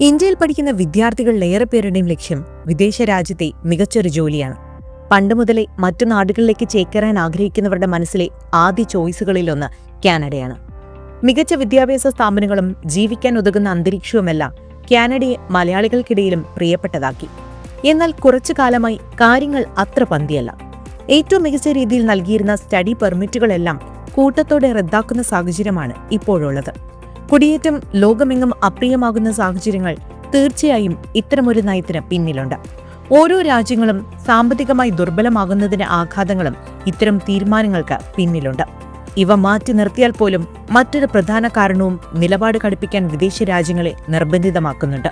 ഇന്ത്യയിൽ പഠിക്കുന്ന വിദ്യാർത്ഥികളിലേറെ പേരുടെയും ലക്ഷ്യം വിദേശ രാജ്യത്തെ മികച്ചൊരു ജോലിയാണ്. പണ്ട് മുതലേ മറ്റു നാടുകളിലേക്ക് ചേക്കേറാൻ ആഗ്രഹിക്കുന്നവരുടെ മനസ്സിലെ ആദ്യ ചോയ്സുകളിലൊന്ന് കാനഡയാണ്. മികച്ച വിദ്യാഭ്യാസ സ്ഥാപനങ്ങളും ജീവിക്കാൻ ഉതകുന്ന അന്തരീക്ഷവുമെല്ലാം കാനഡയെ മലയാളികൾക്കിടയിലും പ്രിയപ്പെട്ടതാക്കി. എന്നാൽ കുറച്ചു കാലമായി കാര്യങ്ങൾ അത്ര പന്തിയല്ല. ഏറ്റവും മികച്ച രീതിയിൽ നൽകിയിരുന്ന സ്റ്റഡി പെർമിറ്റുകളെല്ലാം കൂട്ടത്തോടെ റദ്ദാക്കുന്ന സാഹചര്യമാണ് ഇപ്പോഴുള്ളത്. കുടിയേറ്റം ലോകമെങ്ങും അപ്രിയമാകുന്ന സാഹചര്യങ്ങൾ തീർച്ചയായും ഇത്തരമൊരു നയത്തിന് പിന്നിലുണ്ട്. ഓരോ രാജ്യങ്ങളും സാമ്പത്തികമായി ദുർബലമാകുന്നതിന്റെ ആഘാതങ്ങളും ഇത്തരം തീരുമാനങ്ങൾക്ക് പിന്നിലുണ്ട്. ഇവ മാറ്റി നിർത്തിയാൽ പോലും മറ്റൊരു പ്രധാന കാരണവും നിലപാട് കടുപ്പിക്കാൻ വിദേശ രാജ്യങ്ങളെ നിർബന്ധിതമാക്കുന്നുണ്ട്.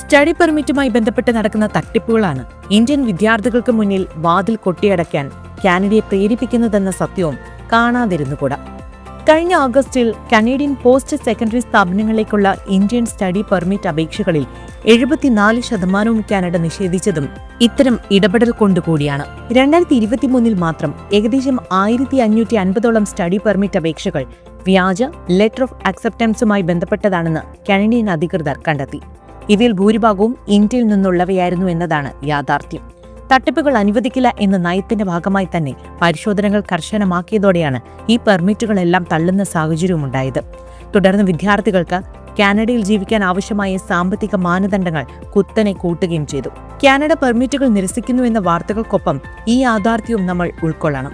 സ്റ്റഡി പെർമിറ്റുമായി ബന്ധപ്പെട്ട് നടക്കുന്ന തട്ടിപ്പുകളാണ് ഇന്ത്യൻ വിദ്യാർത്ഥികൾക്ക് മുന്നിൽ വാതിൽ കൊട്ടിയടയ്ക്കാൻ കാനഡയെ പ്രേരിപ്പിക്കുന്നതെന്ന സത്യവും കാണാതിരുന്നുകൂടാ. കഴിഞ്ഞ ഓഗസ്റ്റിൽ കനേഡിയൻ പോസ്റ്റ് സെക്കൻഡറി സ്ഥാപനങ്ങളിലേക്കുള്ള ഇന്ത്യൻ സ്റ്റഡി പെർമിറ്റ് അപേക്ഷകളിൽ എഴുപത്തിനാല് ശതമാനവും കാനഡ നിഷേധിച്ചതും ഇത്തരം ഇടപെടൽ കൊണ്ടുകൂടിയാണ് രണ്ടായിരത്തി ഇരുപത്തിമൂന്നിൽ മാത്രം ഏകദേശം ആയിരത്തി അഞ്ഞൂറ്റി അൻപതോളം സ്റ്റഡി പെർമിറ്റ് അപേക്ഷകൾ വ്യാജ ലെറ്റർ ഓഫ് അക്സെപ്റ്റൻസുമായി ബന്ധപ്പെട്ടതാണെന്ന് കനേഡിയൻ അധികൃതർ കണ്ടെത്തി. ഇവയിൽ ഭൂരിഭാഗവും ഇന്ത്യയിൽ നിന്നുള്ളവയായിരുന്നു എന്നതാണ് യാഥാർത്ഥ്യം. തട്ടിപ്പുകൾ അനുവദിക്കില്ല എന്ന നയത്തിന്റെ ഭാഗമായി തന്നെ പരിശോധനകൾ കർശനമാക്കിയതോടെയാണ് ഈ പെർമിറ്റുകളെല്ലാം തള്ളുന്ന സാഹചര്യമുണ്ടായത് തുടർന്ന് വിദ്യാർത്ഥികൾക്ക് കാനഡയിൽ ജീവിക്കാൻ ആവശ്യമായ സാമ്പത്തിക മാനദണ്ഡങ്ങൾ കുത്തനെ കൂട്ടുകയും ചെയ്തു. കാനഡ പെർമിറ്റുകൾ നിരസിക്കുന്നു എന്ന വാർത്തകൾക്കൊപ്പം ഈ യാഥാർത്ഥ്യവും നമ്മൾ ഉൾക്കൊള്ളണം.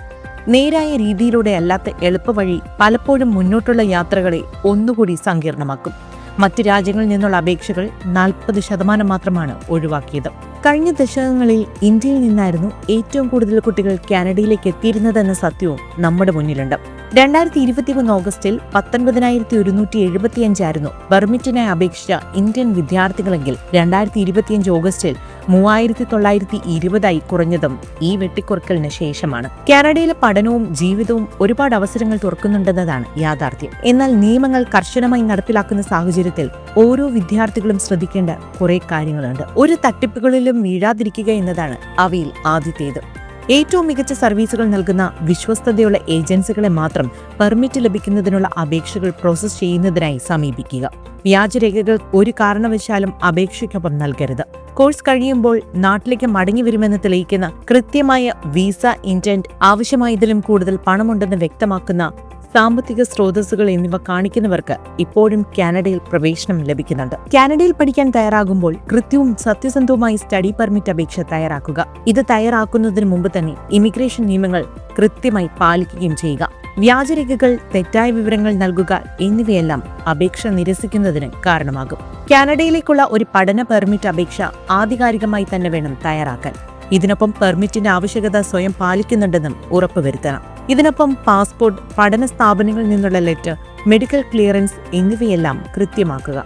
നേരായ രീതിയിലൂടെ അല്ലാത്ത എളുപ്പവഴി പലപ്പോഴും മുന്നോട്ടുള്ള യാത്രകളെ ഒന്നുകൂടി സങ്കീർണമാക്കും. മറ്റ് രാജ്യങ്ങളിൽ നിന്നുള്ള അപേക്ഷകൾ നാൽപ്പത് ശതമാനം മാത്രമാണ് ഒഴിവാക്കിയത്. കഴിഞ്ഞ ദശകങ്ങളിൽ ഇന്ത്യയിൽ നിന്നായിരുന്നു ഏറ്റവും കൂടുതൽ കുട്ടികൾ കാനഡയിലേക്ക് എത്തിയിരുന്നതെന്ന സത്യവും നമ്മുടെ മുന്നിലുണ്ട്. രണ്ടായിരത്തി ഇരുപത്തിമൂന്ന് ഓഗസ്റ്റിൽ പത്തൊൻപതിനായിരത്തി ഒരുന്നൂറ്റി എഴുപത്തിയഞ്ചായിരുന്നു പെർമിറ്റിനായി അപേക്ഷിച്ച ഇന്ത്യൻ വിദ്യാർത്ഥികളെങ്കിൽ രണ്ടായിരത്തി ഇരുപത്തിയഞ്ച് ഓഗസ്റ്റിൽ മൂവായിരത്തി തൊള്ളായിരത്തി ഇരുപതായി കുറഞ്ഞതും ഈ വെട്ടിക്കുറക്കലിന് ശേഷമാണ്. കാനഡയിലെ പഠനവും ജീവിതവും ഒരുപാട് അവസരങ്ങൾ തുറക്കുന്നുണ്ടെന്നതാണ് യാഥാർത്ഥ്യം. എന്നാൽ നിയമങ്ങൾ കർശനമായി നടപ്പിലാക്കുന്ന സാഹചര്യത്തിൽ ഓരോ വിദ്യാർത്ഥികളും ശ്രദ്ധിക്കേണ്ട കുറെ കാര്യങ്ങളുണ്ട്. ഒരു തട്ടിപ്പുകളിലും വീഴാതിരിക്കുക എന്നതാണ് അവയിൽ ആദ്യത്തേത്. ഏറ്റവും മികച്ച സർവീസുകൾ നൽകുന്ന വിശ്വസ്തതയുള്ള ഏജൻസികളെ മാത്രം പെർമിറ്റ് ലഭിക്കുന്നതിനുള്ള അപേക്ഷകൾ പ്രോസസ് ചെയ്യുന്നതിനായി സമീപിക്കുക. വ്യാജരേഖകൾ ഒരു കാരണവശാലും അപേക്ഷയ്ക്കൊപ്പം നൽകരുത്. കോഴ്സ് കഴിയുമ്പോൾ നാട്ടിലേക്ക് മടങ്ങി വരുമെന്ന് തെളിയിക്കുന്ന കൃത്യമായ വിസ ഇന്റന്റ് ആവശ്യമായതിലും കൂടുതൽ പണമുണ്ടെന്ന് വ്യക്തമാക്കുന്ന സാമ്പത്തിക സ്രോതസ്സുകൾ എന്നിവ കാണിക്കുന്നവർക്ക് ഇപ്പോഴും കാനഡയിൽ പ്രവേശനം ലഭിക്കുന്നുണ്ട്. കാനഡയിൽ പഠിക്കാൻ തയ്യാറാകുമ്പോൾ കൃത്യവും സത്യസന്ധവുമായി സ്റ്റഡി പെർമിറ്റ് അപേക്ഷ തയ്യാറാക്കുക. ഇത് തയ്യാറാക്കുന്നതിന് മുമ്പ് തന്നെ ഇമിഗ്രേഷൻ നിയമങ്ങൾ കൃത്യമായി പാലിക്കുകയും ചെയ്യുക. വ്യാജരേഖകൾ തെറ്റായ വിവരങ്ങൾ നൽകുക എന്നിവയെല്ലാം അപേക്ഷ നിരസിക്കുന്നതിന് കാരണമാകും. കാനഡയിലേക്കുള്ള ഒരു പഠന പെർമിറ്റ് അപേക്ഷ ആധികാരികമായി തന്നെ വേണം തയ്യാറാക്കാൻ. ഇതിനൊപ്പം പെർമിറ്റിന്റെ ആവശ്യകത സ്വയം പാലിക്കുന്നുണ്ടെന്നും ഉറപ്പുവരുത്തണം. ഇതിനൊപ്പം പാസ്പോർട്ട് പഠന സ്ഥാപനങ്ങളിൽ നിന്നുള്ള ലെറ്റർ മെഡിക്കൽ ക്ലിയറൻസ് എന്നിവയെല്ലാം കൃത്യമാക്കുക.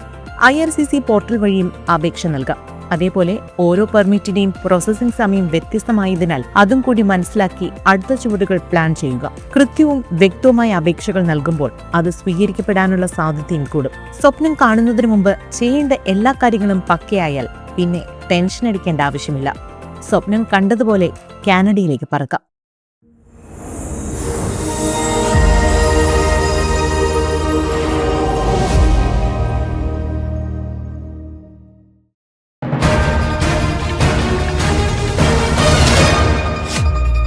I R C C portal വഴിയും അപേക്ഷ നൽകാം. അതേപോലെ ഓരോ പെർമിറ്റിന്റെയും പ്രോസസ്സിംഗ് സമയം വ്യത്യസ്തമായതിനാൽ അതും കൂടി മനസ്സിലാക്കി അടുത്ത ചുവടുകൾ പ്ലാൻ ചെയ്യുക. കൃത്യവും വ്യക്തവുമായ അപേക്ഷകൾ നൽകുമ്പോൾ അത് സ്വീകരിക്കപ്പെടാനുള്ള സാധ്യതയും കൂടും. സ്വപ്നം കാണുന്നതിന് മുമ്പ് ചെയ്യേണ്ട എല്ലാ കാര്യങ്ങളും പക്കയായാൽ പിന്നെ ടെൻഷൻ അടിക്കേണ്ട ആവശ്യമില്ല. സ്വപ്നം കണ്ടതുപോലെ കാനഡയിലേക്ക് പറക്കാം.